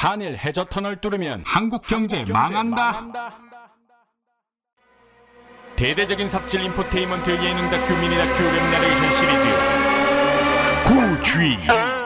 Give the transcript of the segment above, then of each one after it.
한일 해저 터널 뚫으면 한국 경제 망한다. 대대적인 삽질 인포테인먼트 예능 다큐 미니 다큐 웹 나레이션 시리즈 구쥐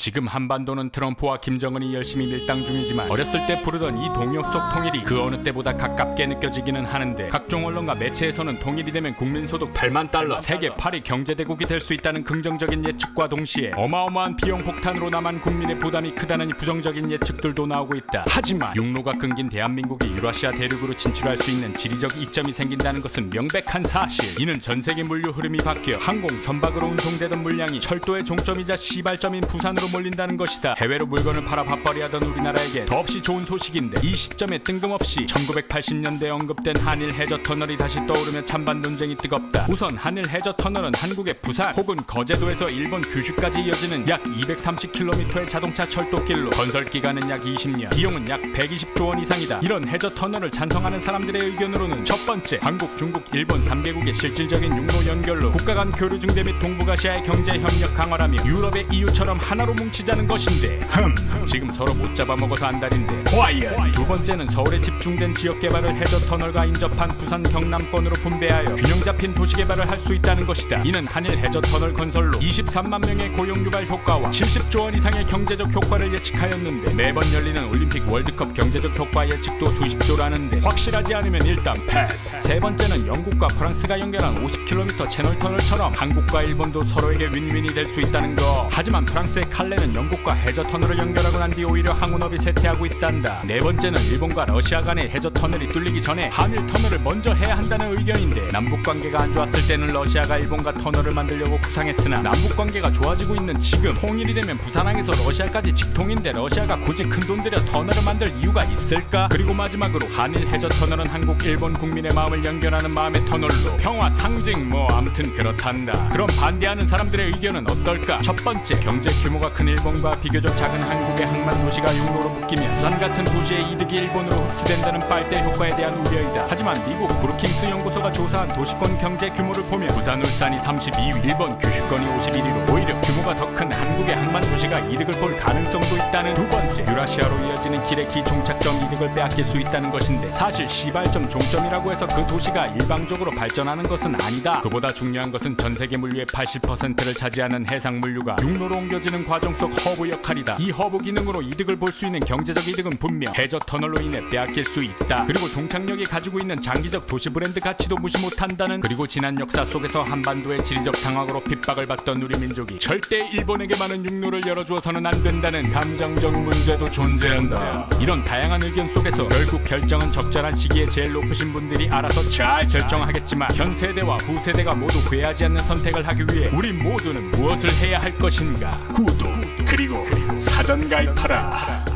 지금 한반도는 트럼프와 김정은이 열심히 밀당 중이지만 어렸을 때 부르던 이 동요 속 통일이 그 어느 때보다 가깝게 느껴지기는 하는데 각종 언론과 매체에서는 통일이 되면 국민소득 8만 달러 세계 8위 경제대국이 될 수 있다는 긍정적인 예측과 동시에 어마어마한 비용 폭탄으로 남한 국민의 부담이 크다는 부정적인 예측들도 나오고 있다. 하지만 육로가 끊긴 대한민국이 유라시아 대륙으로 진출할 수 있는 지리적 이점이 생긴다는 것은 명백한 사실. 이는 전 세계 물류 흐름이 바뀌어 항공 선박으로 운송되던 물량이 철도의 종점이자 시발점인 부산으로 몰린다는 것이다. 해외로 물건을 팔아 밥벌이 하던 우리나라에게 더없이 좋은 소식인데 이 시점에 뜬금없이 1980년대 언급된 한일 해저 터널이 다시 떠오르며 찬반 논쟁이 뜨겁다. 우선 한일 해저 터널은 한국의 부산 혹은 거제도에서 일본 규슈까지 이어지는 약 230km의 자동차 철도길로 건설 기간은 약 20년, 비용은 약 120조 원 이상이다. 이런 해저 터널을 찬성하는 사람들의 의견으로는 첫 번째, 한국, 중국, 일본 3개국의 실질적인 육로 연결로 국가 간 교류 증대 및 동북아시아의 경제 협력 강화라며 유럽의 EU처럼 하나로 뭉치자는 것인데. 흠. 지금 서로 못 잡아먹어서 안달인데 과연 두 번째는 서울에 집중된 지역 개발을 해저 터널과 인접한 부산 경남권으로 분배하여 균형 잡힌 도시 개발을 할 수 있다는 것이다. 이는 한일 해저 터널 건설로 23만 명의 고용 유발 효과와 70조 원 이상의 경제적 효과를 예측하였는데 매번 열리는 올림픽 월드컵 경제적 효과 예측도 수십조라는데 확실하지 않으면 일단 패스. 세 번째는 영국과 프랑스가 연결한 50km 채널 터널처럼 한국과 일본도 서로에게 윈윈이 될 수 있다는 거. 하지만 프랑스의 칼 레는 영국과 해저 터널을 연결하고 난 뒤 오히려 항운업이 쇠퇴하고 있단다. 네 번째는 일본과 러시아 간의 해저 터널이 뚫리기 전에 한일 터널을 먼저 해야 한다는 의견인데 남북 관계가 안 좋았을 때는 러시아가 일본과 터널을 만들려고 구상했으나 남북 관계가 좋아지고 있는 지금 통일이 되면 부산항에서 러시아까지 직통인데 러시아가 굳이 큰 돈 들여 터널을 만들 이유가 있을까? 그리고 마지막으로 한일 해저 터널은 한국 일본 국민의 마음을 연결하는 마음의 터널로 평화 상징 뭐 아무튼 그렇단다. 그럼 반대하는 사람들의 의견은 어떨까? 첫 번째 경제 규모가 큰 일본과 비교적 작은 한국의 항만 도시가 육로로 묶이면 부산 같은 도시의 이득이 일본으로 흡수된다는 빨대 효과에 대한 우려이다. 하지만 미국 브루킹스 연구소가 조사한 도시권 경제 규모를 보면 부산 울산이 32위, 일본 규슈권이 51위로 오히려 규모가 더 큰 한국의 항만 도시가 이득을 볼 가능성도 있다는 두 번째 유라시아로 이어지는 길의 기종착점 이득을 빼앗길 수 있다는 것인데 사실 시발점 종점이라고 해서 그 도시가 일방적으로 발전하는 것은 아니다. 그보다 중요한 것은 전 세계 물류의 80%를 차지하는 해상 물류가 육로로 옮겨지는 과정 속 허브 역할이다. 이 허브 기능으로 이득을 볼 수 있는 경제적 이득은 분명 해저 터널로 인해 빼앗길 수 있다. 그리고 종착역이 가지고 있는 장기적 도시 브랜드 가치도 무시 못한다는 그리고 지난 역사 속에서 한반도의 지리적 상황으로 핍박을 받던 우리 민족이 절대 일본에게 많은 육로를 열어주어서는 안 된다는 감정적 문제도 존재한다. 이런 다양한 의견 속에서 결국 결정은 적절한 시기에 제일 높으신 분들이 알아서 잘 결정하겠지만 현 세대와 후 세대가 모두 후회하지 않는 선택을 하기 위해 우리 모두는 무엇을 해야 할 것인가? 구독 그리고 사전 가입하라.